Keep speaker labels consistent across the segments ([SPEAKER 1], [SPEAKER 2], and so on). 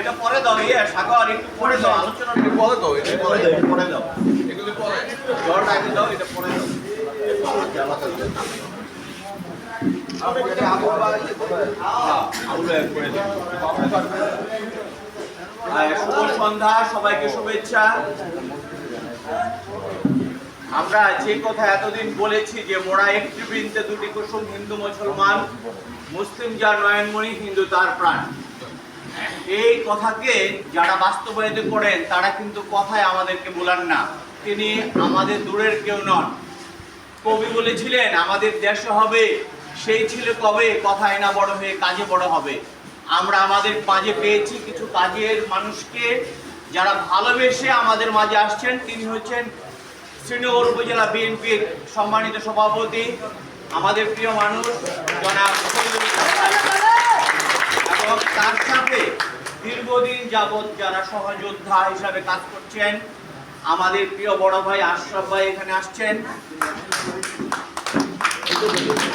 [SPEAKER 1] এটা পরে দাও ইয়ে একটু পরে দাও আলোচনা
[SPEAKER 2] পরে দাও, এটা
[SPEAKER 1] পরে দাও দাও
[SPEAKER 2] এগুলি
[SPEAKER 1] দাও এটা পরে দাও। সন্ধ্যা সবাইকে শুভেচ্ছা। আমরা যে কথা এতদিন বলেছি যে মোরা একটি বৃন্তে দুটি কুসুম হিন্দু মুসলমান মুসলিম যার নয়নমণি হিন্দু তার প্রাণ। এই কথাকে যারা বাস্তবায়িত করেন, তারা কিন্তু কথায় আমাদেরকে বলান না। তিনি আমাদের দূরের কেউ নন। কবি বলেছিলেন, আমাদের দেশে হবে, সেই ছিল কবে কথায় না বড় হয়ে কাজে বড় হবে? আমরা আমাদের মাঝে পেয়েছি কিছু কাজের মানুষকে, যারা ভালোবেসে আমাদের মাঝে আসছেন। তিনি হচ্ছেন শ্রীনগর উপজেলা বিএনপির সম্মানিত সভাপতি, আমাদের প্রিয় মানুষ জনাব এবং তার সাথে দীর্ঘদিন যাবৎ যারা সহযোদ্ধা হিসাবে কাজ করছেন আমাদের প্রিয় বড় ভাই আশরাফ ভাই এখানে আসছেন।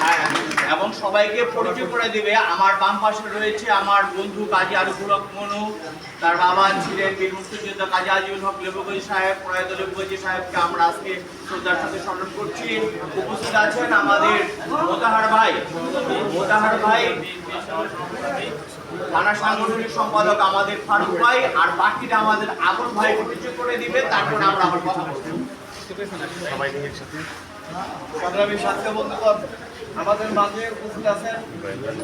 [SPEAKER 1] হ্যাঁ, এবং সবাইকে পরিচয় করে দিবে। আমার বাম পাশে রয়েছে আমার বন্ধু কাজী আরিফুল হক মনু তার বাবা ছিলেন বীর মুক্তিযোদ্ধা কাজী আজিউল হক লেবুগঞ্জ সাহেব প্রয়াত লেবুগঞ্জ সাহেবকে আমরা আজকে শ্রদ্ধার সাথে স্মরণ করছি। উপস্থিত আছেন আমাদের মোতাহার ভাই। মোতাহার ভাই থানা সাংগঠনিক সম্পাদক আমাদের ফারুক ভাই আর বাকিটা আমাদের আবুল ভাই পরিচয় করে দিবে তারপর আমরা আবার কথা বলব।
[SPEAKER 2] সংগ্রামী স্বাস্থ্য বন্ধুগণ আমাদের মাঝে উপস্থিত আছেন।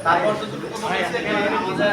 [SPEAKER 2] তারপর যতটুকু মনে হচ্ছে এখানে আমাদের